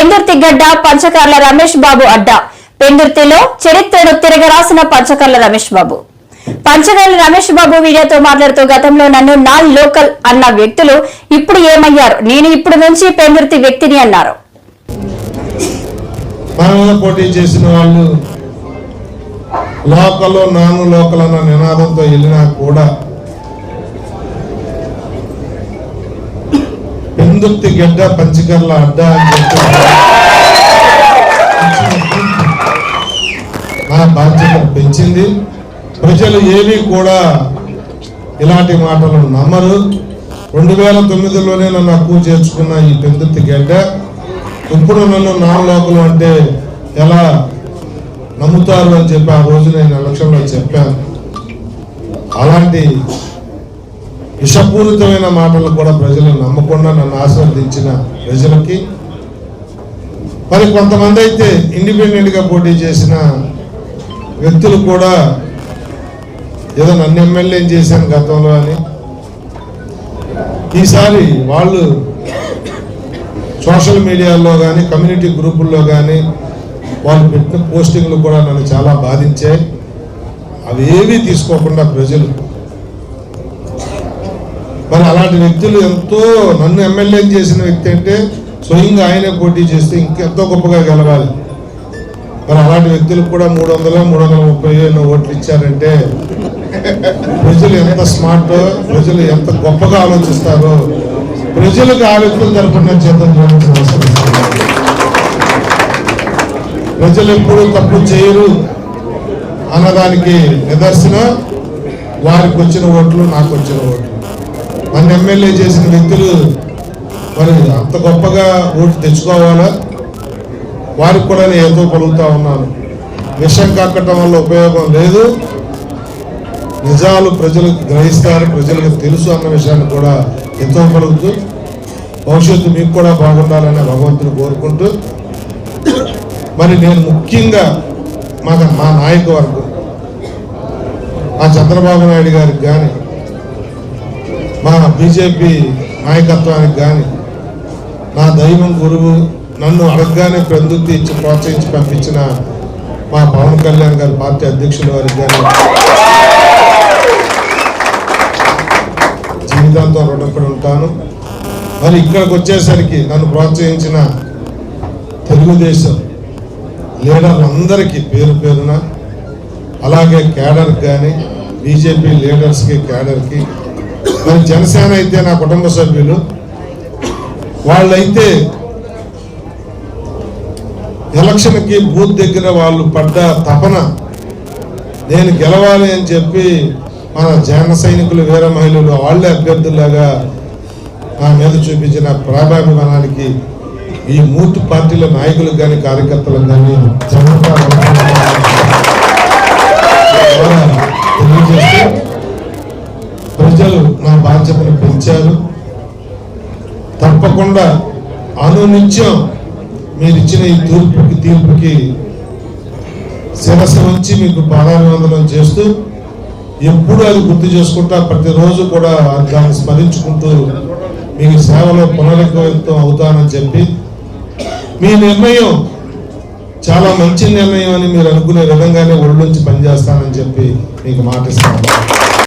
పెందుర్తి గడ్డ పంచకర్ల రమేష్ బాబు అడ్డా. పెందుర్తిలో చరిత్రను తిరగరాసిన పంచకర్ల రమేష్ బాబు. పంచకర్ల రమేష్ బాబు మీడియాతో మాట్లాడుతూ గతంలో నన్ను నా లోకల్ అన్న వ్యక్తులు ఇప్పుడు ఏమయ్యారు? నేను ఇప్పుడు నుంచి పెందుర్తి వ్యక్తిని అన్నారు. మన పోటీ చేసిన వాళ్ళు లోకల్ లోకల్ అన్న నినాదంతో వెళ్ళినా కూడా సంతృప్తి గడ్డ పంచకర్ల అడ్డ అని చెప్పి. నా బాధ్యత పెంచింది. ప్రజలు ఏమీ కూడా ఇలాంటి మాటలు నమ్మరు. రెండు వేల తొమ్మిదిలోనే నన్ను అక్కువ చేర్చుకున్న ఈ పెందుర్తి గడ్డ. ఇప్పుడు నన్ను నాలుగు అంటే ఎలా నమ్ముతారు అని చెప్పి ఆ రోజు నేను ఎలక్షన్లో చెప్పాను. అలాంటి విషపూరితమైన మాటలు కూడా ప్రజలు నమ్మకుండా నన్ను ఆశీర్వదించిన ప్రజలకి. మరి కొంతమంది అయితే ఇండిపెండెంట్గా పోటీ చేసిన వ్యక్తులు కూడా ఏదో నన్ను ఎమ్మెల్యే చేశాను గతంలో అని. ఈసారి వాళ్ళు సోషల్ మీడియాలో కానీ కమ్యూనిటీ గ్రూపుల్లో కానీ వాళ్ళు పెట్టిన పోస్టింగ్లు కూడా నన్ను చాలా బాధించాయి. అవి ఏమీ తీసుకోకుండా ప్రజలు మరి అలాంటి వ్యక్తులు ఎంతో నన్ను ఎమ్మెల్యే చేసిన వ్యక్తి అంటే స్వయంగా ఆయనే పోటీ చేస్తే ఇంకెంతో గొప్పగా గెలవాలి. మరి అలాంటి వ్యక్తులకు కూడా మూడు వందల మూడు వందల ముప్పై ఎన్నో ఓట్లు ఇచ్చారంటే ప్రజలు ఎంత స్మార్ట్ ప్రజలు ఎంత గొప్పగా ఆలోచిస్తారో ప్రజలకు ఆ వ్యక్తుల తరపున చేద్దాం చూడాల్సిన అవసరం ప్రజలు ఎప్పుడు తప్పు చేయరు అన్నదానికి నిదర్శనం. వారికి వచ్చిన ఓట్లు నాకు వచ్చిన ఓట్లు. మన ఎమ్మెల్యే చేసిన వ్యక్తులు మరి అంత గొప్పగా ఓటు తెచ్చుకోవాలా? వారికి కూడా నేను ఏదో పలుకుతా ఉన్నాను. విషయం కక్కటం వల్ల ఉపయోగం లేదు. నిజాలు ప్రజలకు గ్రహిస్తారు ప్రజలకు తెలుసు అన్న విషయాన్ని కూడా ఎంతో పలుకుతూ భవిష్యత్తు మీకు కూడా బాగుండాలని భగవంతుని కోరుకుంటూ మరి నేను ముఖ్యంగా మా మా నాయక వర్గం మా చంద్రబాబు నాయుడు గారికి కానీ మా బీజేపీ నాయకత్వానికి కానీ నా దైవం గురువు నన్ను అడగగానే ప్రవృత్తి ఇచ్చి ప్రోత్సహించి పంపించిన మా పవన్ కళ్యాణ్ గారి పార్టీ అధ్యక్షుల వారికి కానీ జీవితాంతం రుణపడి ఉంటాను. మరి ఇక్కడికి వచ్చేసరికి నన్ను ప్రోత్సహించిన తెలుగుదేశం లీడర్లందరికీ పేరు పేరున అలాగే క్యాడర్ కానీ బీజేపీ లీడర్స్కి క్యాడర్కి మరి జనసేన అయితే నా కుటుంబ సభ్యులు. వాళ్ళైతే ఎలక్షన్కి బూత్ దగ్గర వాళ్ళు పడ్డ తపన నేను గెలవాలి అని చెప్పి మన జన సైనికులు వీర మహిళలు వాళ్ళే అభ్యర్థులాగా నా మీద చూపించిన ప్రాభాభిమానానికి ఈ మూర్తి పార్టీల నాయకులకు కానీ కార్యకర్తలకు కానీ తెలియజేస్తే ప్రజలు నా ఇచ్చారు తప్పకుండా అనునిత్యం మీరు ఇచ్చిన ఈ తూర్పుకి తీర్పుకి శిరస్సు ఉంచి మీకు పాదాభివందనం చేస్తూ ఎప్పుడు అది గుర్తు చేసుకుంటా ప్రతిరోజు కూడా దాన్ని స్మరించుకుంటూ మీకు సేవలో పునరుద్ధం అవుతానని చెప్పి మీ నిర్ణయం చాలా మంచి నిర్ణయం అని మీరు అనుకునే విధంగానే ఒళ్ళుంచి పనిచేస్తానని చెప్పి మీకు మాటిస్తాను.